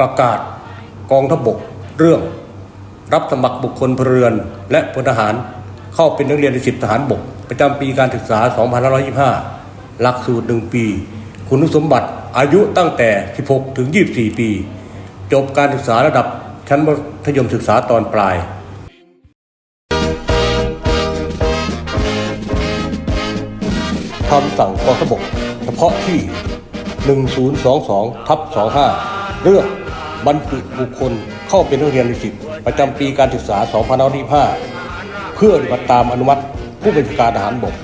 ประกาศกองทพบกเรื่อง รับสมัครบุคคลพลเรือน และพลทหารเข้าเป็นนักเรียนในสิบทหารบก ประจำปีการศึกษา 2525 หลักสูตร 1 ปี คุณสมบัติอายุตั้งแต่ 16 ถึง 24 ปี จบการศึกษาระดับชั้นมัธยมศึกษาตอนปลายคำสั่งกองทพบก เฉพาะที่ 1022 ทับ 25 เรื่อง บรรจุบุคคลเข้าเป็นนักเรียนในสิบประจำปีการศึกษา 2525 เพื่อปฏิบัติตามอนุมัติผู้บัญชาการทหารบก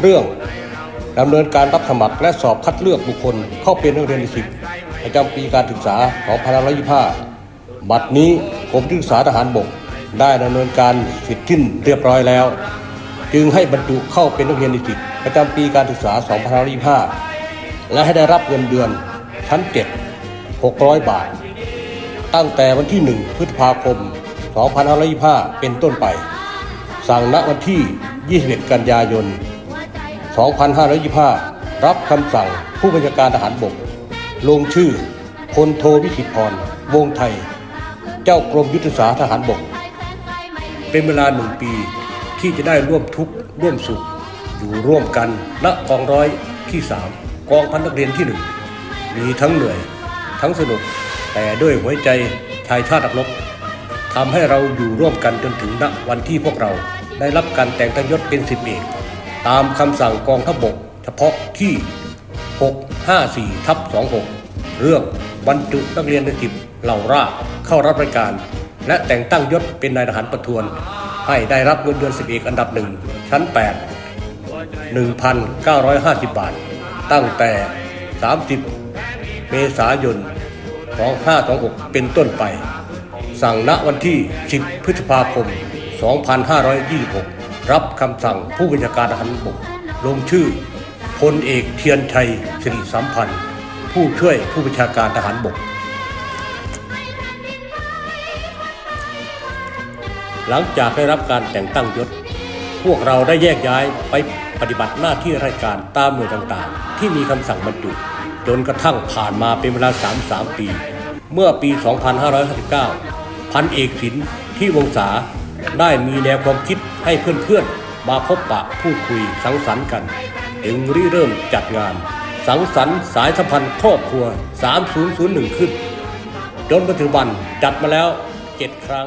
เรื่องดำเนินการรับสมัครและสอบคัดเลือกบุคคลเข้าเป็นนักเรียนในสิบประจำปีการศึกษา 2525 บัดนี้ผมที่ปรึกษาทหารบก ได้ดำเนินการเสร็จสิ้นเรียบร้อยแล้ว จึงให้บรรจุเข้าเป็นนักเรียนนิสิตประจำปีการศึกษา 2525 และให้ได้รับเงินเดือนชั้น7 600 บาท ตั้งแต่วันที่ 1 พฤษภาคม 2525 เป็นต้นไป สั่งณวันที่ 21 กันยายน 2525 รับคำสั่งผู้บัญชาการทหารบก ลงชื่อพลโทวิสิตพร วงไทย เจ้ากรมยุทธศาสตร์ทหารบก เป็นเวลาหนึ่งปีที่จะได้ร่วมทุกข์ร่วมสุข อยู่ร่วมกันณกองร้อยที่สามกองพันนักเรียนที่หนึ่งมีทั้งเหนื่อย ทั้งสนุก แต่ด้วยหัวใจชายชาตินักรบทำให้เราอยู่ร่วมกันจนถึงณวันที่พวกเราได้รับการแต่งตั้งยศเป็นสิบเอกตามคำสั่งกองทัพบกเฉพาะที่ 654ทับ26 เรื่องบรรจุนักเรียนในสิบเหล่าราเข้ารับราชการ และแต่งตั้งยศเป็นนายทหารประทวน ให้ได้รับเงินเดือนสิบเอกอันดับหนึ่งชั้น 8 1,950 บาท ตั้งแต่ 30 เมษายน 2526 เป็นต้นไป สั่งณวันที่ 10 พฤษภาคม 2526 รับคำสั่งผู้บัญชาการทหารบกลงชื่อพลเอกเทียนชัยสิริสัมพันธ์ ผู้ช่วยผู้บัญชาการทหารบก หลังจากได้รับการแต่งตั้งยศ พวกเราได้แยกย้ายไปปฏิบัติหน้าที่ราชการตามหน่วยต่างๆ ที่มีคำสั่งบรรจุ จนกระทั่งผ่านมาเป็นเวลา 33 ปี เมื่อปี 2559 พันเอกศิลป์ที่วงศาได้มีแนวความคิดให้เพื่อนๆ มาพบปะพูดคุยสังสรรค์กันจึงริเริ่มจัดงาน สังสรรค์สายสัมพันธ์ครอบครัว 3001 ขึ้น จนปัจจุบันจัดมาแล้ว 7 ครั้ง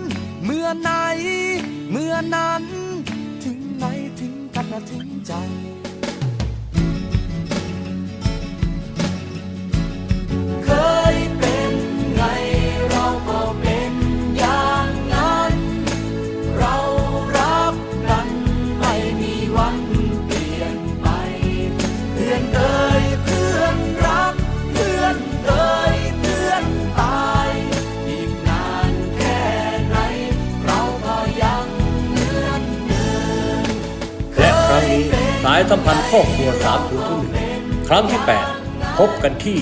อ ไหน เมื่อนั้น ถึงไหนถึงกันนะถึงใจ สายสัมพันธ์ครอบครัว3001ครั้งที่ 8 พบกันที่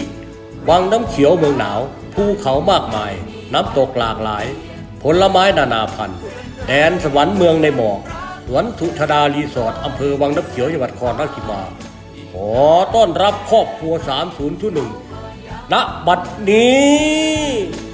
วังน้ำเขียวเมืองหนาว ภูเขามากมาย น้ำตกหลากหลาย ผลไม้นานาพันธุ์ แดนสวรรค์เมืองในหมอกสวนสุธดารีสอร์ทอำเภอวังน้ำเขียวจังหวัดนครราชสีมา ขอต้อนรับครอบครัว 3001ณบัดนี้